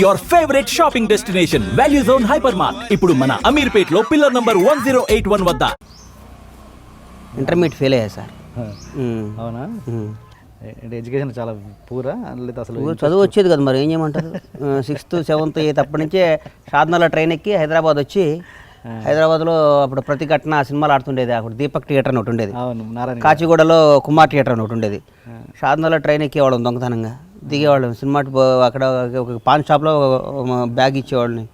Your favourite shopping destination value zone hyper mart ఇప్పుడు మన అమీర్పేట్లో pillar number one zero eight one వద్ద. Intermediate fail అయ్యా sir. అవునా. అంటే ఎడ్యుకేషన్ చాలా పూరా? లేదా అసలు చదువు వచ్చేది కదా మరి ఏం చేయమంటారు? సిక్స్త్ సెవెంత్ ఎయిత్ అప్పటి నుంచే షాద్నగర్లో ట్రైన్ ఎక్కి హైదరాబాద్ వచ్చి హైదరాబాద్లో అప్పుడు ప్రతి ఘటన సినిమాలు ఆడుతుండేది. అప్పుడు దీపక్ థియేటర్ అని ఒకటి ఉండేది. కాచిగూడలో కుమార్ థియేటర్ అని ఒకటి ఉండేది. షాద్నగర్లో ట్రైన్ ఎక్కేవాళ్ళం దొంగతనంగా. దిగేవాళ్ళం. సినిమా అక్కడ ఒక పాన్ షాప్లో బ్యాగ్ ఇచ్చేవాళ్ళని.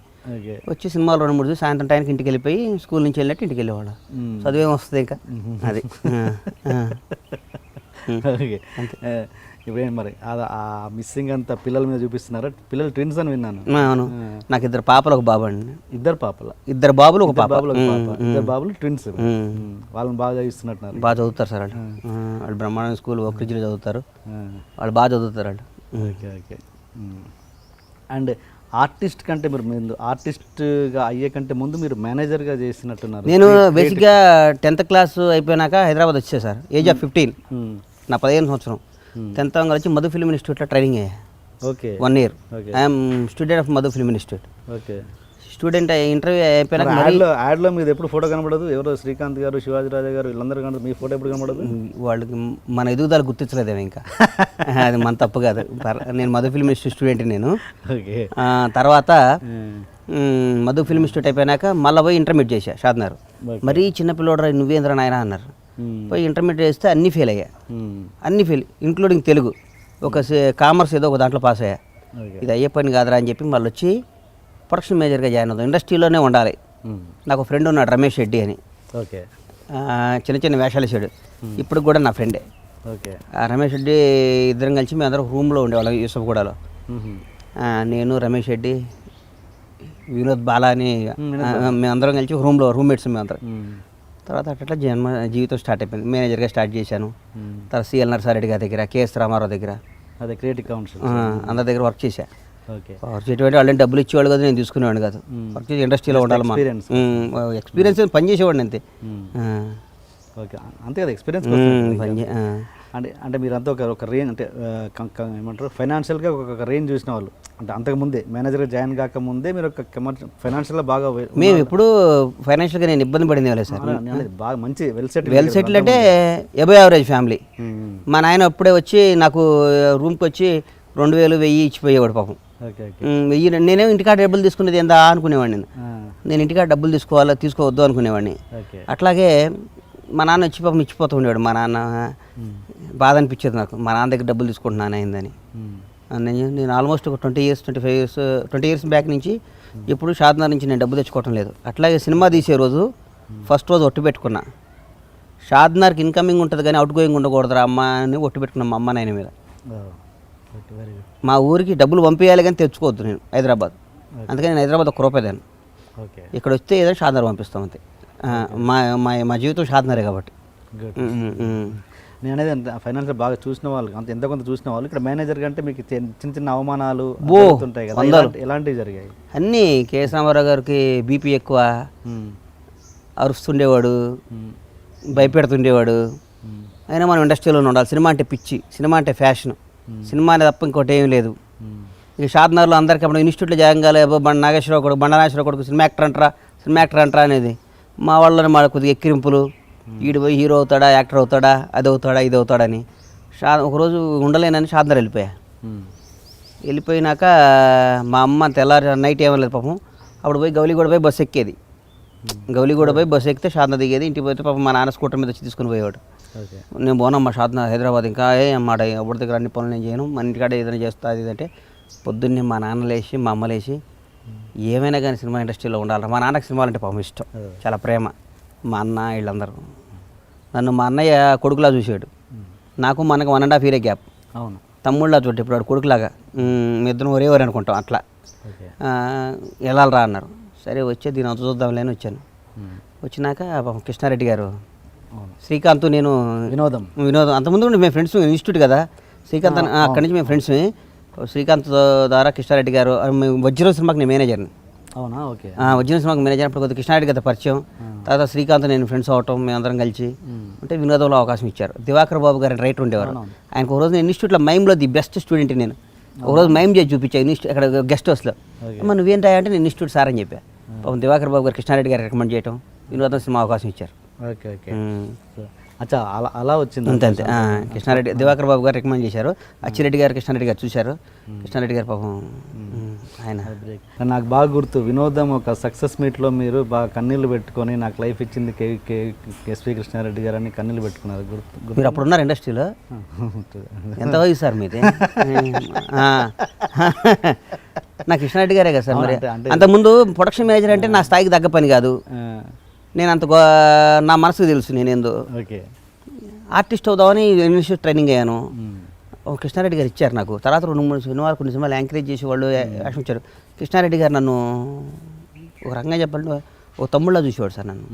వచ్చి సినిమాలు రెండు మూడు చూసి సాయంత్రం టైంకి ఇంటికి వెళ్ళిపోయి స్కూల్ నుంచి వెళ్ళినట్టు ఇంటికి వెళ్ళేవాళ్ళం. మ్మ్. చదివేం వస్తుంది ఇంకా? అది. ఇప్పుడేం మరి ఆ- మిస్సింగ్ అంతా పిల్లల మీద చూపిస్తున్నారా? పిల్లలు ట్విన్స్ అని విన్నాను. అవును. నాకు ఇద్దరు పాపలు ఒక బాబు అండి. ఇద్దరు పాపల? ఇద్దరు బాబులు ఒక పాప. ఒక ఇద్దరు బాబులు ట్విన్స్. వాళ్ళని బాగా చదివిస్తున్నట్టున్నారు. బాగా చదువుతారు సార్ వాళ్ళు వాళ్ళు బ్రహ్మాండ స్కూల్ ఒక్కరిజిలో చదువుతారు. ఆ, వాళ్ళు బాగా చదువుతారు వాళ్ళు ఓకే ఓకే. అండ్ ఆర్టిస్ట్ కంటే మీరు ముందు ఆర్టిస్ట్గా అయ్యే కంటే ముందు మీరు మేనేజర్గా చేసినట్టున్నారు. నేను బేసిక్గా టెన్త్ క్లాస్ అయిపోయినాక హైదరాబాద్ వచ్చా సార్. Age of fifteen. నా పదిహేను సంవత్సరం. టెన్త్ కలిసి మధు ఫిల్మ్ ఇన్స్టిట్యూట్లో ట్రైనింగ్ అయ్యా. Okay. One year. I'm student of Madhu film institute. Okay. Student interview అయిపోయినాక మరి యాడ్లో యాడ్లో మీద ఎప్పుడు ఫోటో కనబడదు? ఎవరో శ్రీకాంత్ గారు శివాజీ రాజా గారు వీళ్ళందరూ కనబడదు. మీ ఫోటో ఎప్పుడు కనబడదు? వాళ్ళకి మన ఎదుగుదల గుర్తించలేదేమో ఇంకా. అది మన తప్పు కాదు. నేను మధు ఫిల్మ్ ఇన్స్టిట్యూట్ స్టూడెంట్ నేను. తర్వాత మధు ఫిల్మ్ ఇన్స్టిట్యూట్ అయిపోయినాక మళ్ళీ పోయి ఇంటర్మీడియట్ చేశా షాద్నగర్. మరీ చిన్న పిల్లోడరా నువ్వేంద్ర నాయన అన్నారు. పోయి ఇంటర్మీడియట్ చేస్తే అన్నీ ఫెయిల్ అయ్యా. అన్నీ ఫెయిల్ ఇంక్లూడింగ్ తెలుగు. ఒక కామర్స్ ఏదో ఒక దాంట్లో పాస్ అయ్యా. ఇది అయ్యే పని కాదురా అని చెప్పి మళ్ళీ వచ్చి ప్రొడక్షన్ మేనేజర్గా జాయిన్ అవుతాం ఇండస్ట్రీలోనే ఉండాలి. నాకు ఫ్రెండ్ ఉన్నాడు రమేష్ రెడ్డి అని. ఓకే. చిన్న చిన్న వేషాలు వేసాడు ఇప్పుడు కూడా నా ఫ్రెండే. ఓకే. ఆ రమేష్ రెడ్డి ఇద్దరం కలిసి మేము అందరం రూమ్లో ఉండేవాళ్ళం యూసఫ్గూడలో ఆ, నేను రమేష్ రెడ్డి వినోద్ బాలా. అని మేమందరం కలిసి రూమ్లో రూమ్మేట్స్ మేమందరం తర్వాత అట్లా జన్మ జీవితం స్టార్ట్ అయిపోయింది. మేనేజర్గా స్టార్ట్ చేశాను. తర్వాత సిఎల్ నర్సారెడ్డి గారి దగ్గర కేఎస్ రామారావు దగ్గర. అదే క్రియేటివ్ కౌన్సిల్. అందరి దగ్గర వర్క్ చేశా. వాళ్ళని డబ్బులు ఇచ్చేవాళ్ళు కదా నేను తీసుకునేవాడిని కాదు. చేసి ఇండస్ట్రీలో ఉండాలి మా. ఎక్స్పీరియన్స్ పని చేసేవాడిని అంతే. ఓకే. అంతే కదా ఎక్స్పీరియన్స్. అంటే అంటే మీరంతా ఒక ఒక రేంజ్ అంటే ఏమంటారు ఫైనాన్షియల్గా ఒక రేంజ్ చూసిన వాళ్ళు. అంటే అంతకు ముందే మేనేజర్గా జాయిన్ కాకముందే మీరు ఒక ఫైనాన్షియల్గా బాగా మేము ఎప్పుడు ఫైనాన్షియల్గా నేను ఇబ్బంది పడింది లేదు సార్. బాగా మంచి వెల్ సెట్ వెల్ సెటిల్ అంటే ఎబో యావరేజ్ ఫ్యామిలీ మా నాయన అప్పుడే వచ్చి నాకు రూమ్కి వచ్చి రెండు వేలు వెయ్యి ఇచ్చిపోయేవాడు పాపం. వెయ్యి నేనేమో ఇంటికాడ డబ్బులు తీసుకునేది ఏందా అనుకునేవాడిని నేను. నేను ఇంటికాడ డబ్బులు తీసుకోవాలా తీసుకోవద్దు అనుకునేవాడిని. అట్లాగే మా నాన్న వచ్చి పాపం ఇచ్చిపోతూ ఉండేవాడు. మా నాన్న బాధ అనిపించేది నాకు. మా నాన్న దగ్గర డబ్బులు తీసుకుంటున్నాను అయిందని. నేను నేను ఆల్మోస్ట్ ఒక twenty years twenty five years twenty years back నుంచి ఎప్పుడు షాద్నగర్ నుంచి నేను డబ్బు తెచ్చుకోవటం లేదు. అట్లాగే సినిమా తీసే రోజు ఫస్ట్ రోజు ఒట్టు పెట్టుకున్నా. షాద్నగర్కి ఇన్కమింగ్ ఉంటుంది కానీ అవుట్ గోయింగ్ ఉండకూడదురా అమ్మ అని ఒట్టు పెట్టుకున్నా మా అమ్మ నాయన మీద. వెరీ గుడ్ మా ఊరికి డబ్బులు పంపించాలి కానీ తెచ్చుకోవద్దు నేను హైదరాబాద్. అందుకని నేను హైదరాబాద్ ఒక రూపాయి దాన్ని ఇక్కడ వస్తే ఏదో షాద్నగర్ పంపిస్తాం అంతే. మా మా మా జీవితం షాద్నగరే కాబట్టి. నేను అనేది అంత ఫైనాన్షియల్ బాగా చూసిన వాళ్ళు అంత ఎంత కొంత చూసిన వాళ్ళు ఇక్కడ మేనేజర్ కంటే మీకు చిన్న చిన్న అవమానాలు జరుగుతుంటాయి కదా ఎలాంటివి జరిగాయి. అన్నీ కేఎస్ రామారావు గారికి బీపీ ఎక్కువ అరుస్తుండేవాడు భయపెడుతుండేవాడు. అయినా మనం ఇండస్ట్రీలోనే ఉండాలి సినిమా అంటే పిచ్చి సినిమా అంటే ఫ్యాషన్. సినిమా అనేది తప్ప ఇంకోటి ఏం లేదు. ఇక షాద్నగర్లో అందరికీ అప్పుడు ఇన్స్టిట్యూట్లో జాయిన్ కాలే బండ నాగేశ్వరరావు కొడుకు బండ నాగేశ్వరరావు కొడుకు సినిమా యాక్టర్ అంటారా? సినిమా యాక్టర్ అంటారా అనేది. మా వాళ్ళని మా కొద్దిగా ఎక్కిరింపులు. ఈడు పోయి హీరో అవుతాడా యాక్టర్ అవుతాడా అది అవుతాడా ఇది అవుతాడని షా ఒకరోజు ఉండలేనని షాద్నగర్ వెళ్ళిపోయా. వెళ్ళిపోయినాక మా అమ్మ తెల్లారి నైట్ ఏమలేదు పాపం. అప్పుడు పోయి గౌలిగూడ పోయి బస్సు ఎక్కేది. గౌలిగూడ పోయి బస్సు ఎక్కితే షాద్న దిగేది. ఇంటికి పోతే పాపం మా నాన్న స్కూటర్ మీద వచ్చి తీసుకుని పోయేవాడు. నేను పోనమ్మా షాద్న హైదరాబాద్ ఇంకా ఏ అమ్మాట ఎవరి దగ్గర అన్ని పనులు నేను చేయను. మన ఇంటికాడ ఏదైనా చేస్తా అది అంటే పొద్దున్నే మా నాన్న లేచి మా అమ్మ లేచి ఏమైనా కానీ సినిమా ఇండస్ట్రీలో ఉండాలి మా నాన్నకి సినిమాలు అంటే పాపం ఇష్టం. చాలా ప్రేమ. మా అన్న వీళ్ళందరూ. నన్ను మా అన్నయ్య కొడుకులా చూసాడు నాకు మా అన్నకి వన్ అండ్ హాఫ్ ఇయరే గ్యాప్ అవును. తమ్ముళ్ళ చోటు ఇప్పుడు వాడు కొడుకులాగా. "మ్మ్, మీ ఇద్దరం ఒరే ఒరే అనుకుంటాం అట్లా. వెళ్ళాలిరా అన్నారు. సరే వచ్చే దీని అంత చూద్దాంలే అని వచ్చాను. వచ్చినాక పాపం కృష్ణారెడ్డి గారు శ్రీకాంత్ నేను వినోదం. వినోదం. అంతకుముందు మేము ఫ్రెండ్స్ ఇన్స్టిట్యూట్ కదా. శ్రీకాంత్ అక్కడి నుంచి మేము ఫ్రెండ్స్ శ్రీకాంత్ ద్వారా కృష్ణారెడ్డి గారు వజ్రం సినిమాకి నేను మేనేజర్ని అవునా? ఓకే. ఆ, వజ్రం సినిమాకి మేనేజర్ అప్పుడు కొద్దిగా కృష్ణారెడ్డి గారి పరిచయం. తర్వాత శ్రీకాంత్ నేను ఫ్రెండ్స్ అవటం మేమందరం కలిసి. అంటే వినోదంలో అవకాశం ఇచ్చారు. దివాకర్ బాబు గారు రైటర్ ఉండేవారు. ఆయనకు ఒక రోజు నేను ఇన్స్టిట్యూట్లో మైమ్లో ది బెస్ట్ స్టూడెంట్ నేను. ఒకరోజు మైమ్ చేసి చూపించా ఇన్స్టి అక్కడ గెస్ట్ హౌస్లో అమ్మ నువ్వేంటా అంటే నేను ఇన్స్టిట్యూట్ సార్ అని చెప్పా. పాపం దివాకర్ బాబు గారు కృష్ణారెడ్డి గారు రికమెండ్ చేయటం వినోదం సినిమా అవకాశం ఇచ్చారు. Okay okay. అచ్చా అలా అలా వచ్చింది అంతే అంతే. కృష్ణారెడ్డి దివాకర్ బాబు గారు రికమెండ్ చేశారు. అచ్చిరెడ్డి గారు కృష్ణారెడ్డి గారు చూశారు. కృష్ణారెడ్డి గారు పాపం ఆయన. నాకు బాగా గుర్తు వినోదం ఒక సక్సెస్ మీట్లో మీరు బాగా కన్నీళ్ళు పెట్టుకొని నాకు లైఫ్ ఇచ్చింది కే కే కృష్ణారెడ్డి గారు అని కన్నీళ్ళు పెట్టుకున్నారు. గుర్తు మీరు అప్పుడు ఉన్నారు ఇండస్ట్రీలో ఎంత వయసు సార్ మీది. నా కృష్ణారెడ్డి గారే కదా సార్ మరి. అంతకుముందు ప్రొడక్షన్ మేనేజర్ అంటే నా స్థాయికి తగ్గ పని కాదు. నేను అంత నా మనసుకు తెలుసు నేను ఏందో ఓకే. ఆర్టిస్ట్ అవుదామని ఇన్స్టిట్యూట్ ట్రైనింగ్ అయ్యాను. కృష్ణారెడ్డి గారు ఇచ్చారు నాకు. తర్వాత రెండు మూడు సినిమాలు కొన్ని సినిమాలు యాంకరేజ్ చేసి వాళ్ళు యాక్షన్ ఇచ్చారు కృష్ణారెడ్డి గారు నన్ను ఒక రకంగా చెప్పాలంటే ఒక తమ్ముళ్ళ చూసేవాడు సార్ నన్ను.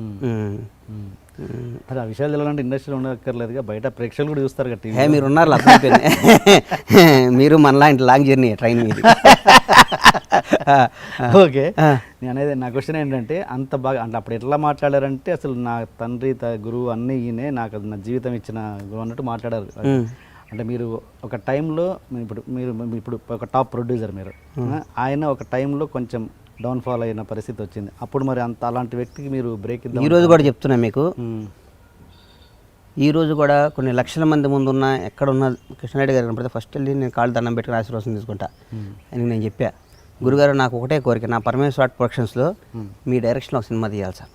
అరే ఆ విషయాలు తెలియాలంటే ఇండస్ట్రీలో ఉండక్కర్లేదుగా బయట ప్రేక్షకులు కూడా చూస్తారు కదా టీవీ మీరు ఉన్నారు అర్థమైపోయింది మీరు మనలాంటి లాంగ్ జర్నీ ట్రైన్ మీది. ఓకే. నేను అనేది నా క్వశ్చన్ ఏంటంటే అంత బాగా అంటే అప్పుడు ఎట్లా మాట్లాడారంటే అసలు నా తండ్రి గురువు అన్నీ ఈయనే నాకు అది నా జీవితం ఇచ్చిన గురువు అన్నట్టు మాట్లాడారు. అంటే మీరు ఒక టైంలో ఇప్పుడు మీరు ఇప్పుడు ఒక టాప్ ప్రొడ్యూసర్ మీరు. ఆయన ఒక టైంలో కొంచెం డౌన్ఫాల్ అయిన పరిస్థితి వచ్చింది. అప్పుడు మరి అంత అలాంటి వ్యక్తికి మీరు బ్రేక్ ఇద్దాం ఈ రోజు కూడా చెప్తున్నా మీకు. మ్, ఈ రోజు కూడా కొన్ని లక్షల మంది ముందు ఉన్న ఎక్కడ ఉన్న కృష్ణారెడ్డి గారు కనపడితే ఫస్ట్ వెళ్ళి నేను కాళ్ళు దండం పెట్టుకుని ఆశీర్వాదం తీసుకుంటా. అని నేను చెప్పా. గురుగారు నాకు ఒకటే కోరిక నా పరమేశ్వర ఆర్ట్ ప్రొడక్షన్స్లో మీ డైరెక్షన్లో ఒక సినిమా తీయాలి సార్.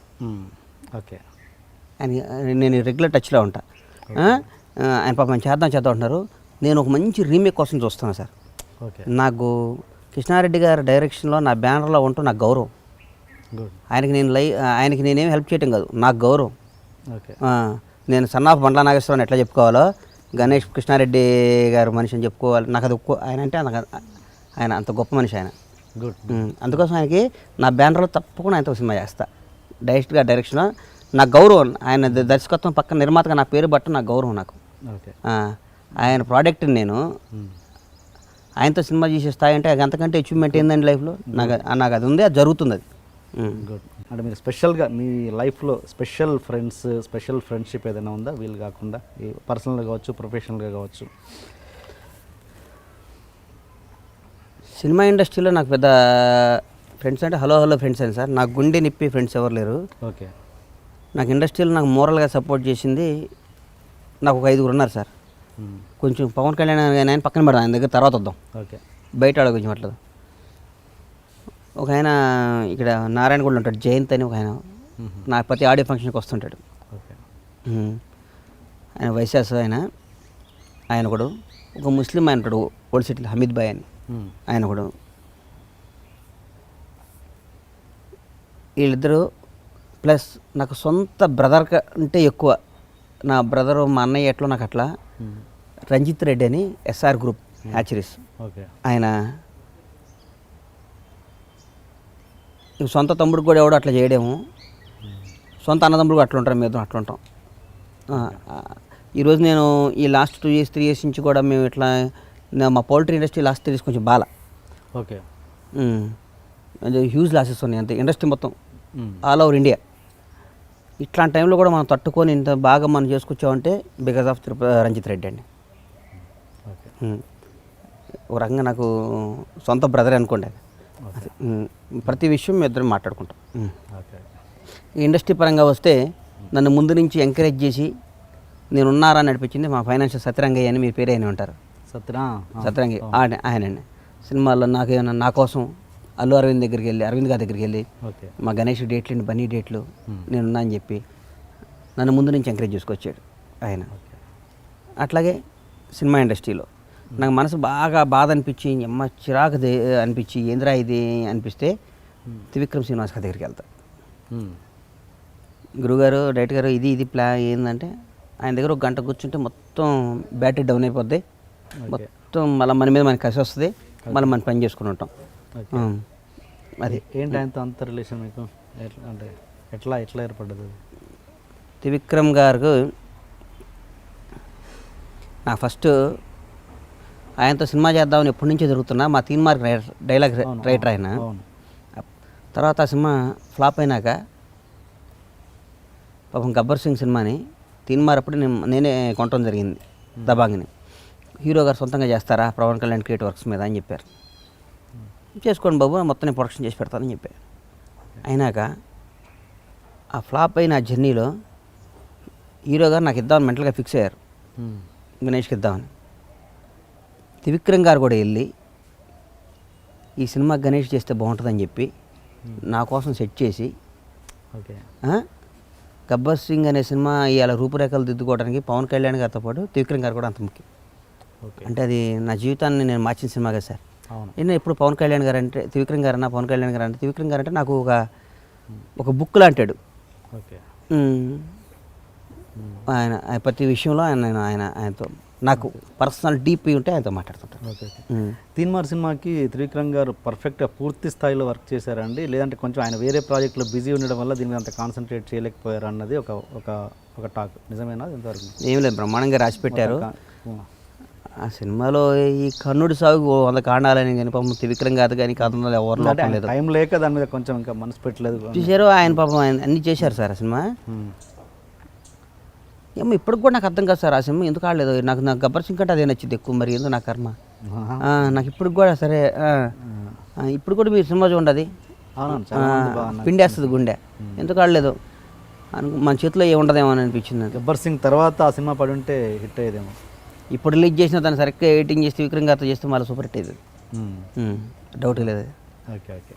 ఓకే. అని నేను రెగ్యులర్ టచ్లో ఉంటా. ఆయన పాపం చేద్దాం చేద్దాం అంటున్నారు. నేను ఒక మంచి రీమేక్ కోసం చూస్తున్నాను సార్. ఓకే. నాకు కృష్ణారెడ్డి గారి డైరెక్షన్లో నా బ్యానర్లో ఉంటూ నాకు గౌరవం. గుడ్ ఆయనకి నేను లై ఆయనకి నేనేం హెల్ప్ చేయటం కాదు నాకు గౌరవం. నేను సన్ ఆఫ్ బండ్ల నాగేశ్వరరావు ఎట్లా చెప్పుకోవాలో గణేష్ కృష్ణారెడ్డి గారు మనిషి అని చెప్పుకోవాలి. నాకు అది ఆయన అంటే ఆయన అంత గొప్ప మనిషి ఆయన. గుడ్ అందుకోసం ఆయనకి నా బ్యానర్లో తప్పకుండా ఆయనతో సినిమా చేస్తా. డైరెక్ట్గా డైరెక్షన్ నాకు గౌరవం ఆయన దర్శకత్వం పక్కన నిర్మాతగా నా పేరు బట్ట నాకు గౌరవం నాకు. ఆయన ప్రోడక్ట్ని నేను మ్, ఆయనతో సినిమా చేసే స్థాయి అంటే అది అంతకంటే అచీవ్మెంట్ ఏందండి లైఫ్లో? నాకు నాకు అది ఉంది అది జరుగుతుంది అది. గుడ్ అంటే మీరు స్పెషల్గా మీ లైఫ్లో స్పెషల్ ఫ్రెండ్స్ స్పెషల్ ఫ్రెండ్షిప్ ఏదైనా ఉందా? వీళ్ళు కాకుండా పర్సనల్గా కావచ్చు ప్రొఫెషనల్గా కావచ్చు. సినిమా ఇండస్ట్రీలో నాకు పెద్ద ఫ్రెండ్స్ అంటే హలో హలో ఫ్రెండ్స్ అని సార్. నాకు గుండె నిప్పి ఫ్రెండ్స్ ఎవరు లేరు. ఓకే. నాకు ఇండస్ట్రీలో నాకు మోరల్గా సపోర్ట్ చేసింది నాకు ఒక ఐదుగురు ఉన్నారు సార్. కొంచెం పవన్ కళ్యాణ్ గారిని ఆయన పక్కన పెడదాం ఆయన దగ్గర తర్వాత వద్దాం. ఓకే. బయట ఆడ కొంచెం అట్లా ఒక ఆయన ఇక్కడ నారాయణగూడలో ఉంటాడు జయంత్ అని ఒక ఆయన. నా ప్రతి ఆడియో ఫంక్షన్కి వస్తుంటాడు. ఆయన వైశాస్ ఆయన ఆయన కూడా ఒక ముస్లిం ఆయన ఉంటాడు ఓల్డ్ సిటీలో హమీద్ బాయ్ అని. ఆయన కూడా వీళ్ళిద్దరూ ప్లస్ నాకు సొంత బ్రదర్ అంటే ఎక్కువ. నా బ్రదరు మా అన్నయ్య ఎట్లా నాకు అట్లా. రంజిత్ రెడ్డి అని ఎస్ఆర్ గ్రూప్ హ్యాచరీస్. ఓకే. ఆయన సొంత తమ్ముడు కూడా ఎవడో అట్లా చేయడము. సొంత అన్నదమ్ముడు కూడా అట్లా ఉంటారు మేము అట్లా ఉంటాం. ఈరోజు నేను ఈ last two years three years నుంచి కూడా మేము ఇట్లా మా poultry industry last three years కొంచెం బాల. ఓకే. హ్యూజ్ లాసెస్ ఉన్నాయి అంతే ఇండస్ట్రీ మొత్తం ఆల్ ఓవర్ ఇండియా ఇట్లాంటి టైంలో కూడా మనం తట్టుకొని ఇంత బాగా మనం చేసుకొచ్చామంటే బికాస్ ఆఫ్ తిరుపతి రంజిత్ రెడ్డి అండి. ఒక రకంగా నాకు సొంత బ్రదర్ అనుకోండి అది. ప్రతి విషయం ఇద్దరం మాట్లాడుకుంటాం. ఇండస్ట్రీ పరంగా వస్తే నన్ను ముందు నుంచి ఎంకరేజ్ చేసి నేను ఉన్నారా అని నడిపించింది మా ఫైనాన్షియల్ సత్యరంగయ్య అని మీ పేరు అయిన ఉంటారు. సత్యనా? సత్యరంగయ్య. ఆయన ఆయనండి. సినిమాల్లో నాకేమన్నా నా కోసం అల్లు అరవింద్ దగ్గరికి వెళ్ళి అరవింద్ గారి దగ్గరికి వెళ్ళి మా గణేష్ డేట్లు బన్నీ డేట్లు నేనున్నా అని చెప్పి నన్ను ముందు నుంచి ఎంకరేజ్ చేసుకొచ్చాడు ఆయన. అట్లాగే సినిమా ఇండస్ట్రీలో నాకు మనసు బాగా బాధ అనిపించి అమ్మ చిరాకు అనిపించి ఏంద్రా ఇది అనిపిస్తే త్రివిక్రమ్ శ్రీనివాస్ గారి దగ్గరికి వెళ్తా. గురుగారు డైరెక్టర్ గారు ఇది ఇది ప్లా ఏంటంటే ఆయన దగ్గర ఒక గంట కూర్చుంటే మొత్తం బ్యాటరీ డౌన్ అయిపోద్ది. మొత్తం మళ్ళీ మన మీద మనకి కసి వస్తుంది. మళ్ళీ మనం పని చేసుకుని ఉంటాం. అది ఏంటి ఆయనతో అంత రిలేషన్ మీకు? అంటే ఎట్లా ఎట్లా ఏర్పడ్డది? త్రివిక్రమ్ గారు నా ఫస్ట్ ఆయనతో సినిమా చేద్దామని ఎప్పటి నుంచో జరుగుతున్నా మా తీన్ మార్క్ డైలాగ్ రైటర్ ఆయన. తర్వాత ఆ సినిమా ఫ్లాప్ అయినాక పాపం గబ్బర్ సింగ్ సినిమాని తీన్ మార్ అప్పుడు నేను నేనే కొనటం జరిగింది దబాంగ్ని. హీరో గారు సొంతంగా చేస్తారా? పవన్ కళ్యాణ్ క్రియేట్ వర్క్స్ మీద అని చెప్పారు. చేసుకోండి బాబు మొత్తం నేను ప్రొడక్షన్ చేసి పెడతానని చెప్పారు అయినాక ఆ ఫ్లాప్ అయిన ఆ జర్నీలో హీరో గారు నాకు ఇద్దామని మెంటల్గా ఫిక్స్ అయ్యారు. మ్మ్. గణేష్కి ఇద్దామని. త్రివిక్రమ్ గారు కూడా వెళ్ళి ఈ సినిమా గణేష్ చేస్తే బాగుంటుందని చెప్పి నా కోసం సెట్ చేసి ఓకే. గబ్బర్ సింగ్ అనే సినిమా ఇవాళ రూపురేఖలు దిద్దుకోవడానికి పవన్ కళ్యాణ్ గారితో పాటు త్రివిక్రమ్ గారు కూడా అంత ముఖ్యం. ఓకే. అంటే అది నా జీవితాన్ని నేను మార్చిన సినిమా కదా సార్. నేను ఎప్పుడు పవన్ కళ్యాణ్ గారు అంటే త్రివిక్రమ్ గారు అన్న పవన్ కళ్యాణ్ గారు అంటే త్రివిక్రమ్ గారు అంటే నాకు ఒక ఒక బుక్ లాంటాడు. ఆయన ప్రతి విషయంలో ఆయన నేను ఆయన ఆయనతో నాకు పర్సనల్ డీప్ ఉంటే ఆయనతో మాట్లాడుతుంటాను ఓకే ఓకే. ఉమ్. తీన్మార్ సినిమాకి త్రివిక్రమ్ గారు పర్ఫెక్ట్గా పూర్తి స్థాయిలో వర్క్ చేశారండి. లేదంటే కొంచెం ఆయన వేరే ప్రాజెక్ట్లో బిజీ ఉండడం వల్ల దీని మీద అంత కాన్సన్ట్రేట్ చేయలేకపోయారు అన్నది ఒక ఒక ఒక టాక్. నిజమేనా? ఇంతవరకు? ఏం లేదు బ్రహ్మాండంగా రాసి పెట్టారు. ఆ సినిమాలో ఈ కర్ణుడి సాగు వంద కాండాలని కానీ పాపం త్రివిక్రమ్ గారు కానీ కథనాలు ఎవరు లోపం లేదు. టైం లేక దాని మీద కొంచెం ఇంకా మనసు పెట్టలేదు. చూసారు ఆయన పాపం ఆయన అన్నీ చేశారు సార్ ఆ సినిమా. ఏమో ఇప్పటికి కూడా నాకు అర్థం కాదు సార్ ఆ సినిమా ఎందుకు ఆడలేదు. నాకు నాకు గబ్బర్ సింగ్ కంటే అదే నచ్చింది ఎక్కువ మరి ఎందుకు నా కర్మ? నాకు ఇప్పుడు కూడా సరే ఇప్పుడు కూడా మీరు సినిమా చూడండి. పిండేస్తుంది గుండె. ఎందుకు ఆడలేదు? అను మన చేతిలో ఏ ఉండదేమో అని అనిపించింది గబ్బర్ సింగ్ తర్వాత ఆ సినిమా పడి ఉంటే హిట్ అయ్యేదేమో. ఇప్పుడు రిలీజ్ చేసిన దాన్ని సరిగ్గా ఎడిటింగ్ చేసి విక్రమ్ గారితో చేస్తే మళ్ళీ సూపర్ హిట్ మ్మ్. డౌట్ లేదు. Okay okay